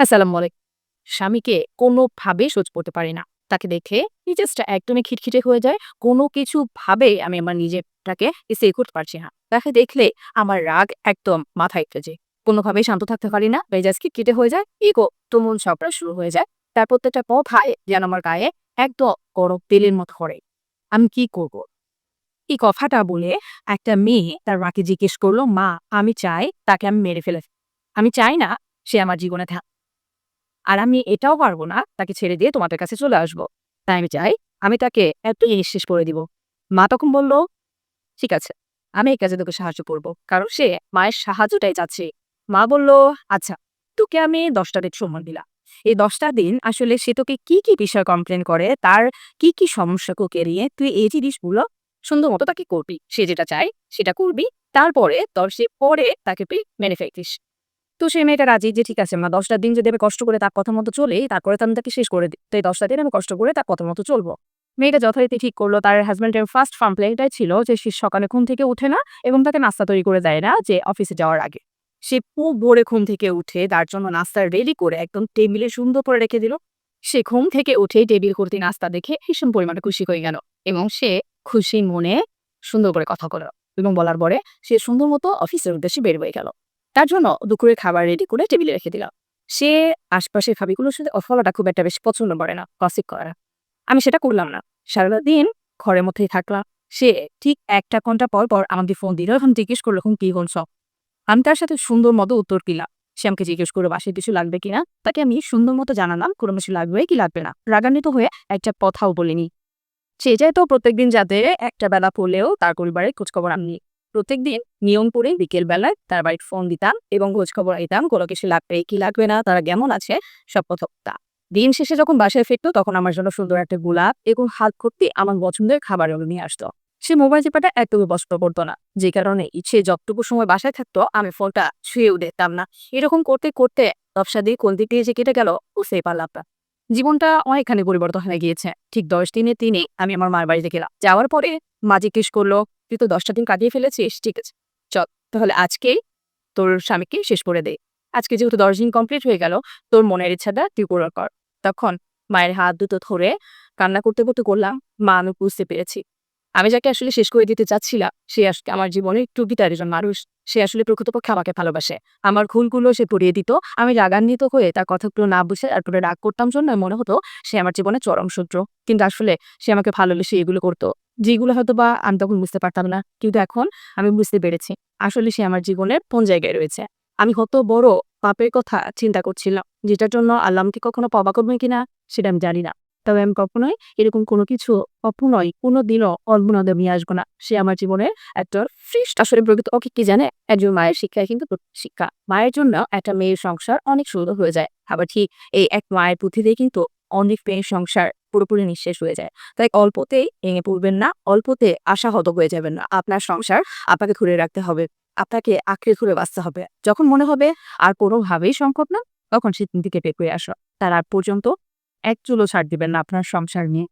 আসসালামু আলাইকুম। স্বামীকে কোনোভাবে সহ্য করতে পারি না। তাকে দেখে মেজাজটা একদমই খিটখিটে হয়ে যায়। কোনো কিছু ভাবে আমি আমার নিজেরটাকে সে করতে পারছি না। তাকে দেখলে আমার রাগ একদম মাথায় উঠে কোনোভাবেই শান্ত থাকতে পারি না। মেজাজ খিটখিটে হয়ে যায়। ইগো তুমুল সবটা শুরু হয়ে যায়। তার প্রত্যেকটা কথায় যেন আমার গায়ে একদম গরম তেলের মতো করে আমি কি করব? এই কথাটা বলে একটা মেয়ে তার মাকে জিজ্ঞেস করল, মা, আমি চাই তাকে আমি মেরে ফেলে। আমি চাই না সে আমার জীবনে থাক আর আমি এটাও পারব না তাকে ছেড়ে দিয়ে তোমাদের কাছে চলে আসব। তাই আমি চাই আমি তাকে এত জিনিস শেষ করে দিব। মা তখন বলল, ঠিক আছে, আমি এই কাজে তোকে সাহায্য করব। কারণ সে মায়ের সাহায্যটাই চাচ্ছে। মা বলল আচ্ছা তোকে আমি দশটা দিন সময় দিলাম। এই দশটা দিন আসলে সে তোকে কি কি বিষয় কমপ্লেন করে, তার কি কি সমস্যাকে কেরিয়ে তুই এই জিনিসগুলো সুন্দর মতো তাকে করবি। সে যেটা চায় সেটা করবি, তারপরে তোর সে পরে তাকে তুই মেনে ফেলতিস। তো সেই মেয়েটা রাজি যে, ঠিক আছে মা দশটা দিন যদি কষ্ট করে তার কথা মতো চলে, তারপরে তো আমি তাকে শেষ করে দিই তো এই দশটা দিন আমি কষ্ট করে তার কথা মতো চলবো। মেয়েটা যথারীতি ঠিক করল, তার হাজব্যান্ডের ফার্স্ট কমপ্লেনটাই ছিল যে, সে সকালে ঘুম থেকে উঠে না এবং তাকে নাস্তা তৈরি করে দেয় না যে অফিসে যাওয়ার আগে। সে খুব ভোরে ঘুম থেকে উঠে, তার জন্য নাস্তা রেডি করে একদম টেবিলে সুন্দর করে রেখে দিল। সে ঘুম থেকে উঠে টেবিল করতে নাস্তা দেখে ভীষণ পরিমাণে খুশি হয়ে গেল এবং সে খুশি মনে সুন্দর করে কথা বলল এবং বলার পরে সে সুন্দর মতো অফিসের উদ্দেশ্যে বের হয়ে গেল। তার জন্য দুপুরের খাবার রেডি করে টেবিলে রেখে দিলাম। সে আশপাশের ভাবিগুলোর সাথে অফলাটা খুব একটা বেশি পছন্দ করে না গসিপ করা আমি সেটা করলাম না। সারাটা দিন ঘরের মধ্যেই থাকলাম। সে ঠিক একটা ঘণ্টা পর পর আমাকে ফোন দিল, এখন জিজ্ঞেস করল, এখন কি সব আমি তার সাথে সুন্দর মতো উত্তর দিলাম। সে আমাকে জিজ্ঞেস করল, বাসায় কিছু লাগবে কিনা তাকে আমি সুন্দর মতো জানালাম, কোনো কিছু লাগবে কি লাগবে না? রাগান্বিত হয়ে একটা কথাও বলিনি। সে তো প্রত্যেকদিন যাতে একটা বেলা পড়লেও তার পরিবারের খোঁজখবর আমি নিই প্রত্যেকদিন নিয়ম করে বিকেল বেলায় তার বাড়ির ফোন দিতাম এবং খোঁজখবর দিতাম কোনো কিছু লাগবে, কি লাগবে না, তারা কেমন আছে, সব কথা দিন শেষে যখন বাসায় ফিরতো তখন আমার জন্য সুন্দর একটা গোলাপ এবং হাত করতে আমার পছন্দের খাবার নিয়ে আসতো। সে মোবাইল চেপাটা একদমই পছন্দ করতো না, যে কারণে ইচ্ছে যতটুকু সময় বাসায় থাকতো আমি ফোনটা ছুঁয়েও দেখতাম না। এরকম করতে করতে ব্যবসা দিয়ে কোন দিক দিয়ে যে কেটে গেল ও বুঝতেই পারলাম না। জীবনটা অনেকখানি পরিবর্তন হয়ে গিয়েছে। ঠিক দশ দিনে তিনে আমি আমার মার বাড়িতে গেলাম। যাওয়ার পরে মা জিজ্ঞেস করল, তুই তো দশটা দিন কাটিয়ে ফেলেছিস? ঠিক আছে। চল, তাহলে আজকেই তোর স্বামীকে শেষ করে দে। আজকে যেহেতু দশ দিন কমপ্লিট হয়ে গেল, তোর মনের ইচ্ছাটা তুই পূরণ কর। তখন মায়ের হাত দুটো ধরে কান্না করতে করতে করলাম মা, আমি বুঝতে পেরেছি। আমি যাকে আসলে শেষ করে দিতে চাচ্ছিলাম, সে আসলে আমার জীবনে একটু বিতার একজন মানুষ। সে আসলে প্রকৃতপক্ষে আমাকে ভালোবাসে। আমার ভুলগুলো সে পড়িয়ে দিত। আমি রাগান্বিত হয়ে তার কথাগুলো না বুঝে আর করে রাগ করতাম জন্য মনে হতো সে আমার জীবনে চরম সূত্র কিন্তু আসলে সে আমাকে ভালোবেসে এগুলো করতো। যেগুলো হয়তো বা আমি তখন বুঝতে পারতাম না। কিন্তু এখন আমি বুঝতে পেরেছি, আসলে সে আমার জীবনের কোন জায়গায় রয়েছে। আমি কত বড় পাপের কথা চিন্তা করছিলাম, যেটার জন্য আল্লাহকে কখনো পাবা করবে কিনা, সেটা আমি জানি না। তবে আমি কখনোই এরকম কোনো কিছু কখনোই কোনো দিনও অল্পনাদে নিয়ে আসব না। সে আমার জীবনে একটা ফ্রিস্ট আসলে প্রকৃত ওকে কি জানে? একজন মায়ের শিক্ষায় কিন্তু শিক্ষা। মায়ের জন্য একটা মেয়ের সংসার অনেক সুন্দর হয়ে যায়। আবার ঠিক এই এক মায়ের পুঁথিতেই কিন্তু অনেক মেয়ের সংসার পুরোপুরি নিঃশেষ হয়ে যায়। তাই অল্পতেই ভেঙে পড়বেন না, অল্পতে আশাহত হয়ে যাবেন না। আপনার সংসার আপনাকে ধরে রাখতে হবে, আপনাকে আঁকড়ে ধরে বাঁচতে হবে। যখন মনে হবে আর কোনোভাবেই সংকট না, তখন সে দিকে বের করে আসো। তার আগ পর্যন্ত এক চুলো ছাড় দিবেন না আপনার সংসার নিয়ে।